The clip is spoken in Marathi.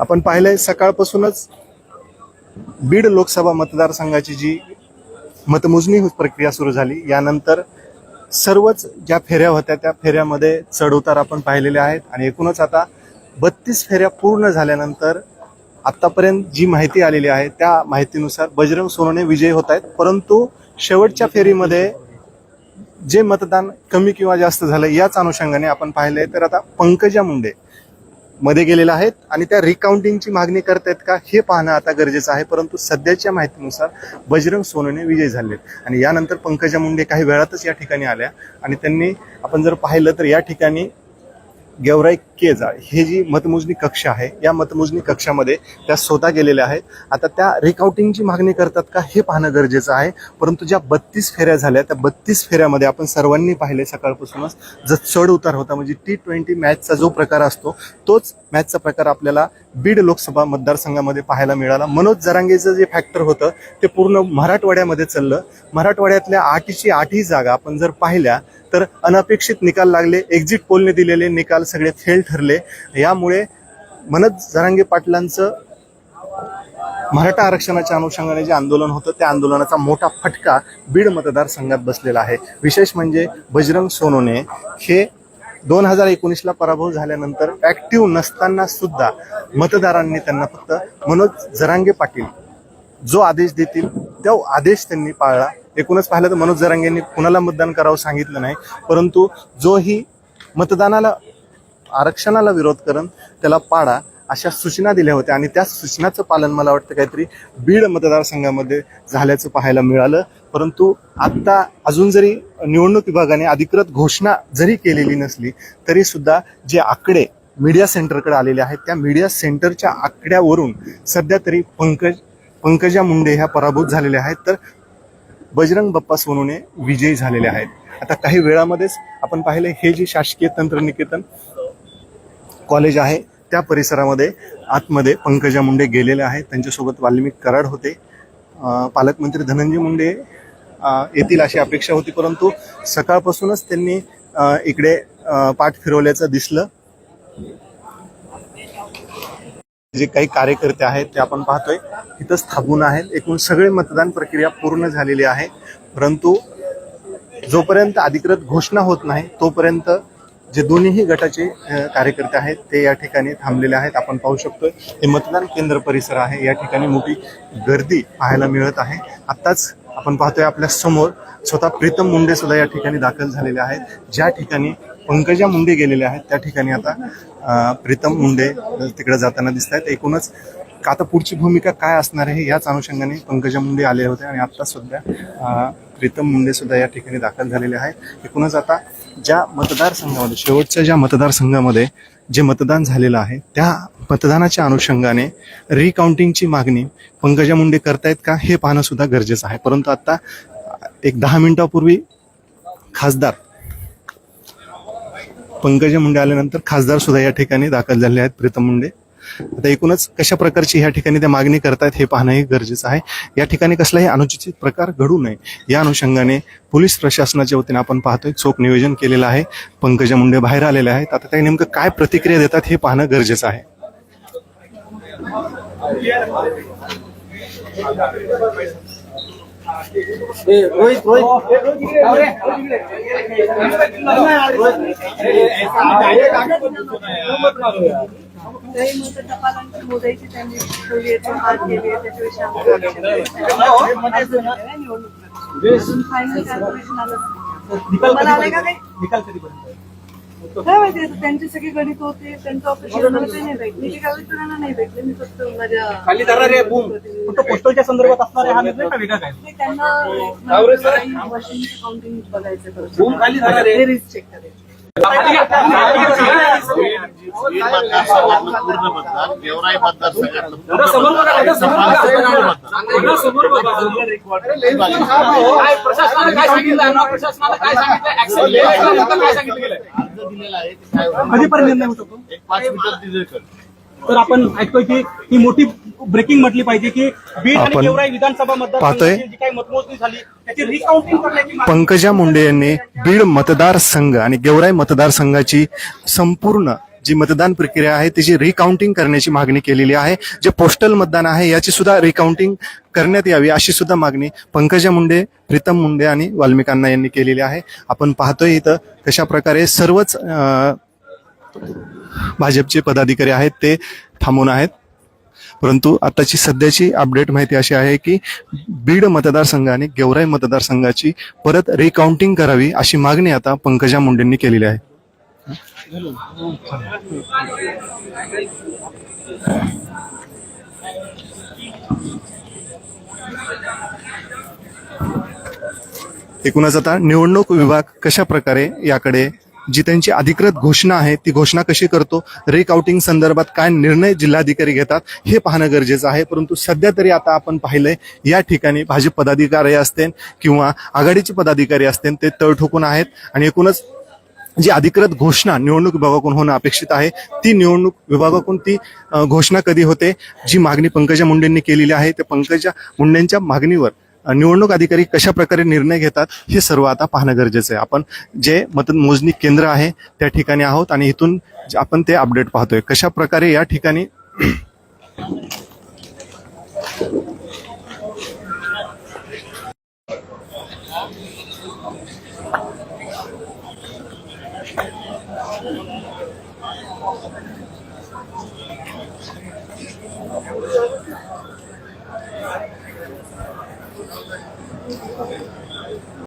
आपण पाहिलंय सकाळपासूनच बीड लोकसभा मतदारसंघाची जी मतमोजणी प्रक्रिया सुरू झाली. यानंतर सर्वच ज्या फेऱ्या होत्या त्या फेऱ्यामध्ये चढउतार आपण पाहिलेले आहेत. आणि एकूणच आता बत्तीस फेऱ्या पूर्ण झाल्यानंतर आत्तापर्यंत जी माहिती आलेली आहे त्या माहितीनुसार बजरंग सोनवणे विजयी होत आहेत. परंतु शेवटच्या फेरीमध्ये जे मतदान कमी किंवा जास्त झालं याच अनुषंगाने आपण पाहिले तर आता पंकजा मुंडे मध्ये गेलेल्या आहेत आणि त्या रिकाउंटिंगची मागणी करतायत का हे पाहणं आता गरजेचं आहे. परंतु सध्याच्या माहितीनुसार बजरंग सोनूने विजय झाले आणि यानंतर पंकजा मुंडे काही वेळातच या ठिकाणी आल्या. आणि त्यांनी आपण जर पाहिलं तर या ठिकाणी गेवराई केजाळ हे जी मतमोजणी कक्ष आहे या मतमोजणी कक्षामध्ये त्या स्वतः गेलेल्या आहेत. आता त्या रिकाउंटिंगची मागणी करतात का हे पाहणं गरजेचं आहे. परंतु ज्या बत्तीस फेऱ्या झाल्या त्या बत्तीस फेऱ्यामध्ये आपण सर्वांनी पाहिले सकाळपासूनच जो चढ उतार होता म्हणजे टी ट्वेंटी मॅचचा जो प्रकार असतो तोच मॅचचा प्रकार आपल्याला बीड लोकसभा मतदारसंघामध्ये पाहायला मिळाला. मनोज जरांगेचं जे फॅक्टर होतं ते पूर्ण मराठवाड्यामध्ये चाललं. मराठवाड्यातल्या आठची आठही जागा आपण जर पाहिल्या तर अनपेक्षित निकाल लागले एक्झिट पोलने दिलेले निकाल सगळे फेल ठरले. यामुळे मनोज जरांगे पाटलांचं मराठा आरक्षणाच्या अनुषंगाने जे आंदोलन होतं त्या आंदोलनाचा मोठा फटका बीड मतदारसंघात बसलेला आहे. विशेष म्हणजे बजरंग सोनोने. हे दोन हजार एकोणीसला पराभव झाल्यानंतर ॲक्टिव्ह नसताना सुद्धा मतदारांनी त्यांना फक्त मनोज जरांगे पाटील जो आदेश देतील तो आदेश त्यांनी पाळला. एकूणच पाहिलं तर मनोज जरांगेंनी कुणाला मतदान करावं सांगितलं नाही परंतु जोही मतदानाला आरक्षणाला विरोध करून त्याला पाडा अशा सूचना दिल्या होत्या आणि त्या सूचनाचं पालन मला वाटतं काहीतरी बीड मतदारसंघामध्ये झाल्याचं पाहायला मिळालं. परंतु आत्ता अजून जरी निवडणूक विभागाने अधिकृत घोषणा जरी केलेली नसली तरी सुद्धा जे आकडे मीडिया सेंटरकडे आलेले आहेत त्या मीडिया सेंटरच्या आकड्यावरून सध्या तरी पंकज पंकजा मुंडे ह्या पराभूत झालेल्या आहेत. तर बजरंग बाप्पा सोनूने विजयी झालेले आहेत. आता काही वेळामध्येच आपण पाहिले हे जे शासकीय तंत्रनिकेतन कॉलेज आहे त्या परिसरामध्ये आतमध्ये पंकजा मुंडे गेलेले आहेत. त्यांच्यासोबत वाल्मिक कराड होते. पालकमंत्री धनंजय मुंडे येतील अशी अपेक्षा होती परंतु सकाळपासूनच त्यांनी इकडे पाठ फिरवल्याचं दिसलं. जे काही कार्यकर्ते आहेत ते आपण पाहतोय इथंच थांबून आहेत. एकूण सगळे मतदान प्रक्रिया पूर्ण झालेली आहे. परंतु जोपर्यंत अधिकृत घोषणा होत नाही तोपर्यंत जे दोन्हीही गटाचे कार्यकर्ते आहेत ते या ठिकाणी थांबलेले आहेत. आपण पाहू शकतोय हे मतदान केंद्र परिसर आहे. या ठिकाणी मोठी गर्दी पाहायला मिळत आहे. आत्ताच आपण पाहतोय आपल्यासमोर स्वतः प्रीतम मुंडे सुद्धा या ठिकाणी दाखल झालेले आहेत. ज्या ठिकाणी पंकजा मुंडे गेलेले आहेत त्या ठिकाणी आता प्रीतम मुंडे तिकडे जाताना दिसत आहेत. एकूणच का आता पुढची भूमिका काय असणार आहे याच अनुषंगाने पंकजा मुंडे आले होते आणि आता सध्या प्रीतम मुंडे सुद्धा या ठिकाणी दाखल झालेले आहेत. एकूणच आता ज्या मतदारसंघामध्ये शेवटच्या ज्या मतदारसंघामध्ये जे मतदान झालेलं आहे त्या मतदानाच्या अनुषंगाने रिकाउंटिंगची मागणी पंकजा मुंडे करतायत का हे पाहणं सुद्धा गरजेचं आहे. परंतु आता एक दहा मिनिटापूर्वी खासदार पंकजा मुंडे आल्यानंतर खासदार सुद्धा या ठिकाणी दाखल झाले आहेत प्रीतम मुंडे. आता एकूणच कशा प्रकारची ह्या ठिकाणी त्या मागणी करतायत हे पाहणंही गरजेचं आहे. या ठिकाणी कसलाही अनुचित प्रकार घडू नये या अनुषंगाने पोलीस प्रशासनाच्या वतीने आपण पाहतोय चोख नियोजन केलेलं आहे पंकजा मुंडे बाहेर आलेले आहेत. आता ते नेमकं काय प्रतिक्रिया देतात हे पाहणं गरजेचं आहे. रोहित काही मतं टपालांची मोजायची त्यांनी ठेवली आहे, ते हात गेले त्याच्याविषयी आम्हाला आलं. नाही. तुम्हाला आलंय का काही? निकाल कधीपर्यंत? काय माहिती आता त्यांचे सगळे गणित होते त्यांचं ऑपरेशन मला ते नाही भेटले. मी मित्रांना नाही भेटले मी फक्त माझ्या खाली धरणारे बूम फक्त पोस्टलच्या संदर्भात असणारे हा निर्णय का वेगळा काय? ते त्यांना काउंटिंग बघायचं बूम खाली धरा रे. रिस्क चेक करायचं. बीड मतदारसंघातलं पूर्ण मतदान गेवराई मतदारसंघातलं समोर बघा, पूर्ण समोर बघा. मतदान. समोर बघा. काय प्रशासनाने काय सांगितलं आहे ना? प्रशासनाने काय सांगितलं ऍक्शन घ्यायला काय सांगितलं गेलंय? अर्ज दिलेला आहे ते काय होणार? कधीपर्यंत निर्णय होऊ शकतो एक पाच मिनिटात डिझेल कर तर आपण ऐकतोय की ही मोठी ब्रेकिंग म्हटली पाहिजे की बीड आणि आपण गेवराई विधानसभा पाहतोय. मतदारसंघाची जी काही मतमोजणी झाली त्याची रिकाउंटिंग करण्याची मागणी पंकजा मुंडे यांनी बीड मतदारसंघ आणि गेवराई मतदारसंघाची संपूर्ण जी मतदान प्रक्रिया आहे त्याची रिकाउंटिंग करण्याची मागणी केलेली आहे. जे पोस्टल मतदान आहे याची सुद्धा रिकाउंटिंग करण्यात यावी अशी सुद्धा मागणी पंकजा मुंडे प्रीतम मुंडे आणि वाल्मिकांना यांनी केलेली आहे. आपण पाहतोय इथं कशा प्रकारे सर्वच भाजपचे पदाधिकारी आहेत ते थांबून आहेत. परंतु आताची सध्याची अपडेट माहिती अशी आहे की बीड मतदारसंघाने गेवराई मतदारसंघाची परत रिकाउंटिंग करावी अशी मागणी आता पंकजा मुंडेंनी केलेली आहे. एकूणच आता निवडणूक विभाग कशा प्रकारे याकडे जी त्यांची अधिकृत घोषणा आहे ती घोषणा कशी करतो रिकाउटिंग संदर्भात काय निर्णय जिल्हाधिकारी घेतात हे पाहणं गरजेचं आहे. परंतु सध्या तरी आता आपण पाहिलंय या ठिकाणी भाजप पदाधिकारी असतील किंवा आघाडीचे पदाधिकारी असतील ते तळ ठोकून आहेत. आणि एकूणच जी अधिकृत घोषणा निवडणूक विभागाकडून होणं अपेक्षित आहे ती निवडणूक विभागाकडून ती घोषणा कधी होते जी मागणी पंकजा मुंडेंनी केलेली आहे ते पंकजा मुंडेंच्या मागणीवर निवडणूक अधिकारी कशा प्रकारे निर्णय घेतात हे सर्व आता पाहणं गरजेचं आहे. आपण जे मतमोजणी केंद्र आहे त्या ठिकाणी आहोत आणि इथून आपण ते अपडेट पाहतोय. कशा प्रकारे या ठिकाणी Thank you.